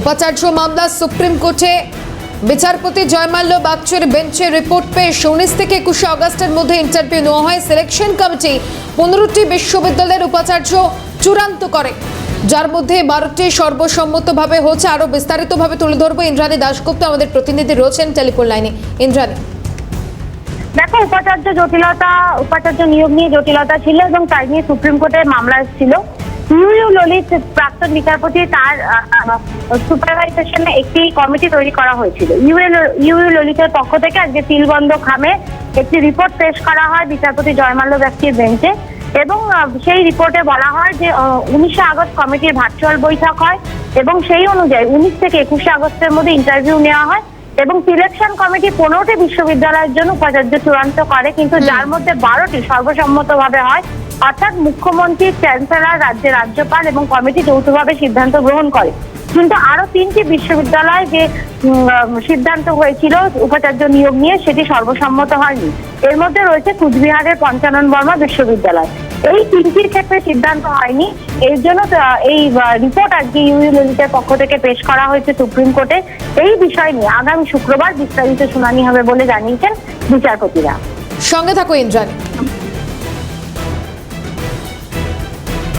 উপাচার্য মামলা সুপ্রিম কোর্টে। বিচারপতি জয়মাল্য বাগচুর বেঞ্চে রিপোর্ট পেশ উনিশ থেকে একুশে আগস্টের মধ্যে ইন্টারভিউ নেওয়া হয়। সিলেকশন কমিটি পনেরোটি বিশ্ববিদ্যালয়ের উপাচার্য চূড়ান্ত করে। যার মধ্যে বারোটি সর্বসম্মতভাবে হচ্ছে। আরও বিস্তারিতভাবে তুলে ধরবো ইন্দ্রাণী দাশগুপ্ত। আমাদের প্রতিনিধি রয়েছেন টেলিফোন লাইনে। ইন্দ্রাণী। দেখো, উপাচার্য জটিলতা, উপাচার্য নিয়োগ নিয়ে জটিলতা ছিল এবং তাই নিয়ে সুপ্রিম কোর্টে মামলা এসেছিল। ইউ ললিত প্রাক্তন বিচারপতি তার সুপারভাইজেশনে একটি কমিটি তৈরি করা হয়েছিল। ইউ ইউ ললিতের পক্ষ থেকে আজকে তিলবন্ধ খামে একটি রিপোর্ট পেশ করা হয় বিচারপতি জয়মাল্য ব্যক্তির বেঞ্চে এবং সেই রিপোর্টে বলা হয় যে উনিশে আগস্ট কমিটির ভার্চুয়াল বৈঠক হয় এবং সেই অনুযায়ী উনিশ থেকে একুশে আগস্টের মধ্যে ইন্টারভিউ নেওয়া হয় এবং সিলেকশন কমিটি পনেরোটি বিশ্ববিদ্যালয়ের জন্য উপাচার্য চূড়ান্ত করে কিন্তু যার মধ্যে বারোটি সর্বসম্মতভাবে হয়। অর্থাৎ মুখ্যমন্ত্রী, চ্যান্সেলর রাজ্যের রাজ্যপাল এবং কমিটি যৌথভাবে সিদ্ধান্ত গ্রহণ করে। কিন্তু আরও তিনটি বিশ্ববিদ্যালয় যে সিদ্ধান্ত হয়েছিল, উপাচার্য নিয়োগ নিয়ে, সেটি সর্বসম্মত হয়নি। এর মধ্যে রয়েছে কুচবিহারের পঞ্চানন বর্মা বিশ্ববিদ্যালয়। এই তিনটির ক্ষেত্রে সিদ্ধান্ত হয়নি। এর জন্য এই রিপোর্ট আজকে ললিতের পক্ষ থেকে পেশ করা হয়েছে সুপ্রিম কোর্টে। এই বিষয় নিয়ে আগামী শুক্রবার বিস্তারিত শুনানি হবে বলে জানিয়েছেন বিচারপতিরা। সঙ্গে থাকো ইন্দ্রাণী।